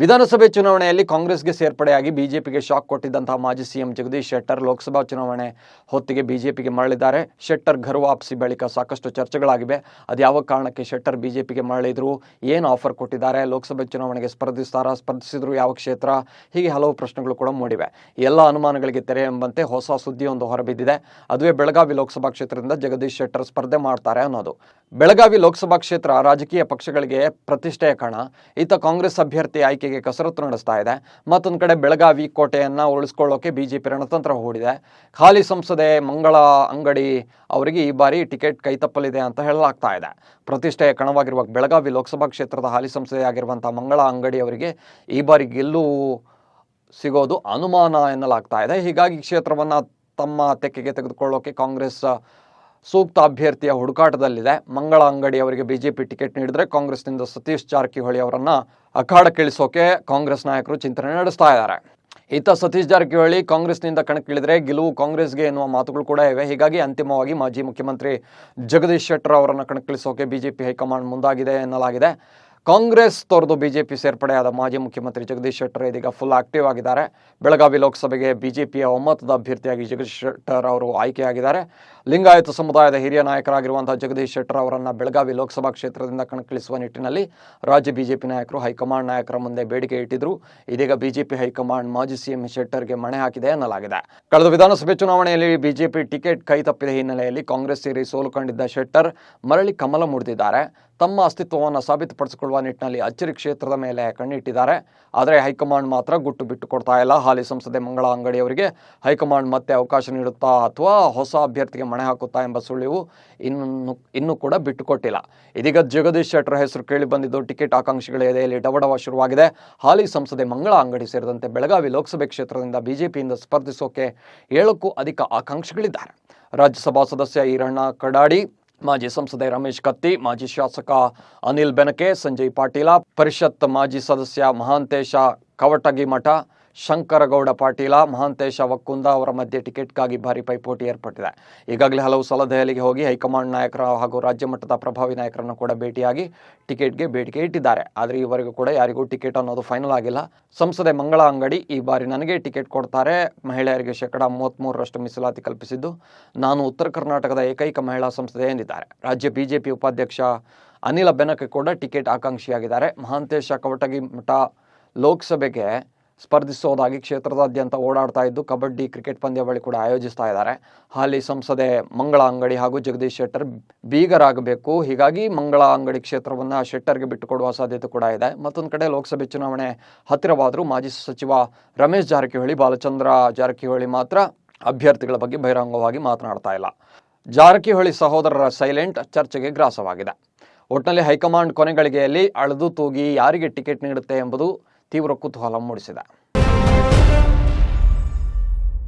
ವಿಧಾನಸಭೆ ಚುನಾವಣೆಯಲ್ಲಿ ಕಾಂಗ್ರೆಸ್ಗೆ ಸೇರ್ಪಡೆಯಾಗಿ ಬಿಜೆಪಿಗೆ ಶಾಕ್ ಕೊಟ್ಟಿದ್ದಂತಹ ಮಾಜಿ ಸಿಎಂ ಜಗದೀಶ್ ಶೆಟ್ಟರ್ ಲೋಕಸಭಾ ಚುನಾವಣೆ ಹೊತ್ತಿಗೆ ಬಿಜೆಪಿಗೆ ಮರಳಿದ್ದಾರೆ. ಶೆಟ್ಟರ್ ಘರ್ ವಾಪಸಿ ಬಳಿಕ ಸಾಕಷ್ಟು ಚರ್ಚೆಗಳಾಗಿವೆ. ಅದು ಯಾವ ಕಾರಣಕ್ಕೆ ಶೆಟ್ಟರ್ ಬಿಜೆಪಿಗೆ ಮರಳಿದ್ರು? ಏನು ಆಫರ್ ಕೊಟ್ಟಿದ್ದಾರೆ? ಲೋಕಸಭೆ ಚುನಾವಣೆಗೆ ಸ್ಪರ್ಧಿಸ್ತಾರಾ? ಸ್ಪರ್ಧಿಸಿದ್ರು ಯಾವ ಕ್ಷೇತ್ರ? ಹೀಗೆ ಹಲವು ಪ್ರಶ್ನೆಗಳು ಕೂಡ ಮೂಡಿವೆ. ಎಲ್ಲ ಅನುಮಾನಗಳಿಗೆ ತೆರೆ ಎಂಬಂತೆ ಹೊಸ ಸುದ್ದಿಯೊಂದು ಹೊರಬಿದ್ದಿದೆ. ಅದುವೇ ಬೆಳಗಾವಿ ಲೋಕಸಭಾ ಕ್ಷೇತ್ರದಿಂದ ಜಗದೀಶ್ ಶೆಟ್ಟರ್ ಸ್ಪರ್ಧೆ ಮಾಡ್ತಾರೆ ಅನ್ನೋದು. ಬೆಳಗಾವಿ ಲೋಕಸಭಾ ಕ್ಷೇತ್ರ ರಾಜಕೀಯ ಪಕ್ಷಗಳಿಗೆ ಪ್ರತಿಷ್ಠೆಯ ಕಣ. ಈತ ಕಾಂಗ್ರೆಸ್ ಅಭ್ಯರ್ಥಿ ಆಯ್ಕೆಗೆ ಕಸರತ್ತು ನಡೆಸ್ತಾ ಇದೆ. ಮತ್ತೊಂದು ಕಡೆ ಬೆಳಗಾವಿ ಕೋಟೆಯನ್ನು ಉಳಿಸ್ಕೊಳ್ಳೋಕೆ ಬಿಜೆಪಿ ರಣತಂತ್ರ ಹೂಡಿದೆ. ಖಾಲಿ ಸಂಸದೆ ಮಂಗಳ ಅಂಗಡಿ ಅವರಿಗೆ ಈ ಬಾರಿ ಟಿಕೆಟ್ ಕೈತಪ್ಪಲಿದೆ ಅಂತ ಹೇಳಲಾಗ್ತಾ ಇದೆ. ಪ್ರತಿಷ್ಠೆಯ ಕಣವಾಗಿರುವ ಬೆಳಗಾವಿ ಲೋಕಸಭಾ ಕ್ಷೇತ್ರದ ಹಾಲಿ ಸಂಸದೆಯಾಗಿರುವಂಥ ಮಂಗಳ ಅಂಗಡಿ ಅವರಿಗೆ ಈ ಬಾರಿ ಗೆಲುವು ಸಿಗೋದು ಅನುಮಾನ ಎನ್ನಲಾಗ್ತಾ ಇದೆ. ಹೀಗಾಗಿ ಕ್ಷೇತ್ರವನ್ನು ತಮ್ಮ ತೆಕ್ಕೆಗೆ ತೆಗೆದುಕೊಳ್ಳೋಕೆ ಕಾಂಗ್ರೆಸ್ ಸೂಕ್ತ ಅಭ್ಯರ್ಥಿಯ ಹುಡುಕಾಟದಲ್ಲಿದೆ. ಮಂಗಳ ಅಂಗಡಿ ಅವರಿಗೆ ಬಿಜೆಪಿ ಟಿಕೆಟ್ ನೀಡಿದ್ರೆ ಕಾಂಗ್ರೆಸ್ನಿಂದ ಸತೀಶ್ ಜಾರಕಿಹೊಳಿ ಅವರನ್ನ ಅಖಾಡಕ್ಕಿಳಿಸೋಕೆ ಕಾಂಗ್ರೆಸ್ ನಾಯಕರು ಚಿಂತನೆ ನಡೆಸ್ತಾ ಇದ್ದಾರೆ. ಈತ ಸತೀಶ್ ಜಾರಕಿಹೊಳಿ ಕಾಂಗ್ರೆಸ್ನಿಂದ ಕಣಕ್ಕಿಳಿದ್ರೆ ಗೆಲುವು ಕಾಂಗ್ರೆಸ್ಗೆ ಎನ್ನುವ ಮಾತುಗಳು ಕೂಡ ಇವೆ. ಹೀಗಾಗಿ ಅಂತಿಮವಾಗಿ ಮಾಜಿ ಮುಖ್ಯಮಂತ್ರಿ ಜಗದೀಶ್ ಶೆಟ್ಟರ್ ಅವರನ್ನು ಕಣಕ್ಕಿಳಿಸೋಕೆ ಬಿಜೆಪಿ ಹೈಕಮಾಂಡ್ ಮುಂದಾಗಿದೆ ಎನ್ನಲಾಗಿದೆ. ಕಾಂಗ್ರೆಸ್ ತೊರೆದು ಬಿಜೆಪಿ ಸೇರ್ಪಡೆಯಾದ ಮಾಜಿ ಮುಖ್ಯಮಂತ್ರಿ ಜಗದೀಶ್ ಶೆಟ್ಟರ್ ಇದೀಗ ಫುಲ್ ಆಕ್ಟಿವ್ ಆಗಿದ್ದಾರೆ. ಬೆಳಗಾವಿ ಲೋಕಸಭೆಗೆ ಬಿಜೆಪಿಯ ಒಮ್ಮತದ ಅಭ್ಯರ್ಥಿಯಾಗಿ ಜಗದೀಶ್ ಶೆಟ್ಟರ್ ಅವರು ಆಯ್ಕೆಯಾಗಿದ್ದಾರೆ. ಲಿಂಗಾಯತ ಸಮುದಾಯದ ಹಿರಿಯ ನಾಯಕರಾಗಿರುವಂತಹ ಜಗದೀಶ್ ಶೆಟ್ಟರ್ ಅವರನ್ನು ಬೆಳಗಾವಿ ಲೋಕಸಭಾ ಕ್ಷೇತ್ರದಿಂದ ಕಣಕ್ಕಿಳಿಸುವ ನಿಟ್ಟಿನಲ್ಲಿ ರಾಜ್ಯ ಬಿಜೆಪಿ ನಾಯಕರು, ಹೈಕಮಾಂಡ್ ನಾಯಕರ ಮುಂದೆ ಬೇಡಿಕೆ ಇಟ್ಟಿದ್ರು. ಇದೀಗ ಬಿಜೆಪಿ ಹೈಕಮಾಂಡ್ ಮಾಜಿ ಸಿಎಂ ಶೆಟ್ಟರ್ಗೆ ಮಣೆ ಹಾಕಿದೆ ಎನ್ನಲಾಗಿದೆ ಕಳೆದ ವಿಧಾನಸಭೆ ಚುನಾವಣೆಯಲ್ಲಿ ಬಿಜೆಪಿ ಟಿಕೆಟ್ ಕೈ ತಪ್ಪಿದ ಹಿನ್ನೆಲೆಯಲ್ಲಿ ಕಾಂಗ್ರೆಸ್ ಸೇರಿ ಸೋಲು ಕಂಡಿದ್ದ ಶೆಟ್ಟರ್ ಮರಳಿ ಕಮಲ ಮುಡಿದಿದ್ದಾರೆ ತಮ್ಮ ಅಸ್ತಿತ್ವವನ್ನು ಸಾಬೀತುಪಡಿಸಿಕೊಳ್ಳುವ ನಿಟ್ಟಿನಲ್ಲಿ ಅಚ್ಚರಿ ಕ್ಷೇತ್ರದ ಮೇಲೆ ಕಣ್ಣಿಟ್ಟಿದ್ದಾರೆ. ಆದರೆ ಹೈಕಮಾಂಡ್ ಮಾತ್ರ ಗುಟ್ಟು ಬಿಟ್ಟು ಕೊಡ್ತಾ ಇಲ್ಲ. ಹಾಲಿ ಸಂಸದೆ ಮಂಗಳ ಅಂಗಡಿಯವರಿಗೆ ಹೈಕಮಾಂಡ್ ಮತ್ತೆ ಅವಕಾಶ ನೀಡುತ್ತಾ ಅಥವಾ ಹೊಸ ಅಭ್ಯರ್ಥಿಗೆ ಮಣೆ ಹಾಕುತ್ತಾ ಎಂಬ ಸುಳಿವು ಇನ್ನು ಇನ್ನೂ ಕೂಡ ಬಿಟ್ಟುಕೊಟ್ಟಿಲ್ಲ ಇದೀಗ ಜಗದೀಶ್ ಶೆಟ್ಟರ್ ಹೆಸರು ಕೇಳಿ ಬಂದಿದ್ದು ಟಿಕೆಟ್ ಆಕಾಂಕ್ಷಿಗಳ ಎದೆಯಲ್ಲಿ ಡವಡವ ಶುರುವಾಗಿದೆ. ಹಾಲಿ ಸಂಸದೆ ಮಂಗಳ ಅಂಗಡಿ ಸೇರಿದಂತೆ ಬೆಳಗಾವಿ ಲೋಕಸಭೆ ಕ್ಷೇತ್ರದಿಂದ ಬಿಜೆಪಿಯಿಂದ ಸ್ಪರ್ಧಿಸೋಕೆ ಏಳಕ್ಕೂ ಅಧಿಕ ಆಕಾಂಕ್ಷಿಗಳಿದ್ದಾರೆ. ರಾಜ್ಯಸಭಾ ಸದಸ್ಯ ಈರಣ್ಣ ಕಡಾಡಿ ಮಾಜಿ ಸಂಸದೆ ರಮೇಶ್ ಕತ್ತಿ, ಮಾಜಿ ಶಾಸಕ ಅನಿಲ್ ಬೆನಕೆ, ಸಂಜಯ್ ಪಾಟೀಲ, ಪರಿಷತ್ ಮಾಜಿ ಸದಸ್ಯ ಮಹಾಂತೇಶ ಕವಟಗಿಮಠ ಶಂಕರಗೌಡ ಪಾಟೀಲ, ಮಹಾಂತೇಶ ವಕ್ಕುಂದ ಅವರ ಮಧ್ಯೆ ಟಿಕೆಟ್ಗಾಗಿ ಭಾರಿ ಪೈಪೋಟಿ ಏರ್ಪಟ್ಟಿದೆ. ಈಗಾಗಲೇ ಹಲವು ಸಲ ದೆಹಲಿಗೆ ಹೋಗಿ ಹೈಕಮಾಂಡ್ ನಾಯಕರ ಹಾಗೂ ರಾಜ್ಯ ಮಟ್ಟದ ಪ್ರಭಾವಿ ನಾಯಕರನ್ನು ಕೂಡ ಭೇಟಿಯಾಗಿ ಟಿಕೆಟ್ಗೆ ಬೇಡಿಕೆ ಇಟ್ಟಿದ್ದಾರೆ. ಆದರೆ ಈವರೆಗೂ ಕೂಡ ಯಾರಿಗೂ ಟಿಕೆಟ್ ಅನ್ನೋದು ಫೈನಲ್ ಆಗಿಲ್ಲ. ಸಂಸದೆ ಮಂಗಳ ಅಂಗಡಿ ಈ ಬಾರಿ ನನಗೆ ಟಿಕೆಟ್ ಕೊಡ್ತಾರೆ. ಮಹಿಳೆಯರಿಗೆ ಶೇಕಡ ಮೂವತ್ತ್ಮೂರರಷ್ಟು ಮೀಸಲಾತಿ ಕಲ್ಪಿಸಿದ್ದು ನಾನು ಉತ್ತರ ಕರ್ನಾಟಕದ ಏಕೈಕ ಮಹಿಳಾ ಸಂಸದೆ ಎಂದಿದ್ದಾರೆ. ರಾಜ್ಯ ಬಿಜೆಪಿ ಉಪಾಧ್ಯಕ್ಷ ಅನಿಲ ಬೆನಕೆ ಕೂಡ ಟಿಕೆಟ್ ಆಕಾಂಕ್ಷಿಯಾಗಿದ್ದಾರೆ. ಮಹಾಂತೇಶ ಕವಟಗಿ ಮಠ ಲೋಕಸಭೆಗೆ ಸ್ಪರ್ಧಿಸೋದಾಗಿ ಕ್ಷೇತ್ರದಾದ್ಯಂತ ಓಡಾಡ್ತಾ ಇದ್ದು ಕಬಡ್ಡಿ ಕ್ರಿಕೆಟ್ ಪಂದ್ಯಾವಳಿ ಕೂಡ ಆಯೋಜಿಸ್ತಾ ಇದ್ದಾರೆ. ಹಾಲಿ ಸಂಸದೆ ಮಂಗಳ ಅಂಗಡಿ ಹಾಗೂ ಜಗದೀಶ್ ಶೆಟ್ಟರ್ ಬೀಗರಾಗಬೇಕು ಹೀಗಾಗಿ ಮಂಗಳ ಅಂಗಡಿ ಕ್ಷೇತ್ರವನ್ನು ಶೆಟ್ಟರ್ಗೆ ಬಿಟ್ಟುಕೊಡುವ ಸಾಧ್ಯತೆ ಕೂಡ ಇದೆ. ಮತ್ತೊಂದು ಕಡೆ ಲೋಕಸಭೆ ಚುನಾವಣೆ ಹತ್ತಿರವಾದರೂ ಮಾಜಿ ಸಚಿವ ರಮೇಶ್ ಜಾರಕಿಹೊಳಿ, ಬಾಲಚಂದ್ರ ಜಾರಕಿಹೊಳಿ ಮಾತ್ರ ಅಭ್ಯರ್ಥಿಗಳ ಬಗ್ಗೆ ಬಹಿರಂಗವಾಗಿ ಮಾತನಾಡ್ತಾ ಇಲ್ಲ. ಜಾರಕಿಹೊಳಿ ಸಹೋದರರ ಸೈಲೆಂಟ್ ಚರ್ಚೆಗೆ ಗ್ರಾಸವಾಗಿದೆ. ಒಟ್ಟಿನಲ್ಲಿ ಹೈಕಮಾಂಡ್ ಕೊನೆಗಳಿಗೆಯಲ್ಲಿ ಅಳೆದು ತೂಗಿ ಯಾರಿಗೆ ಟಿಕೆಟ್ ನೀಡುತ್ತೆ ಎಂಬುದು ತೀವ್ರ ಕುತೂಹಲ ಮೂಡಿಸಿದೆ.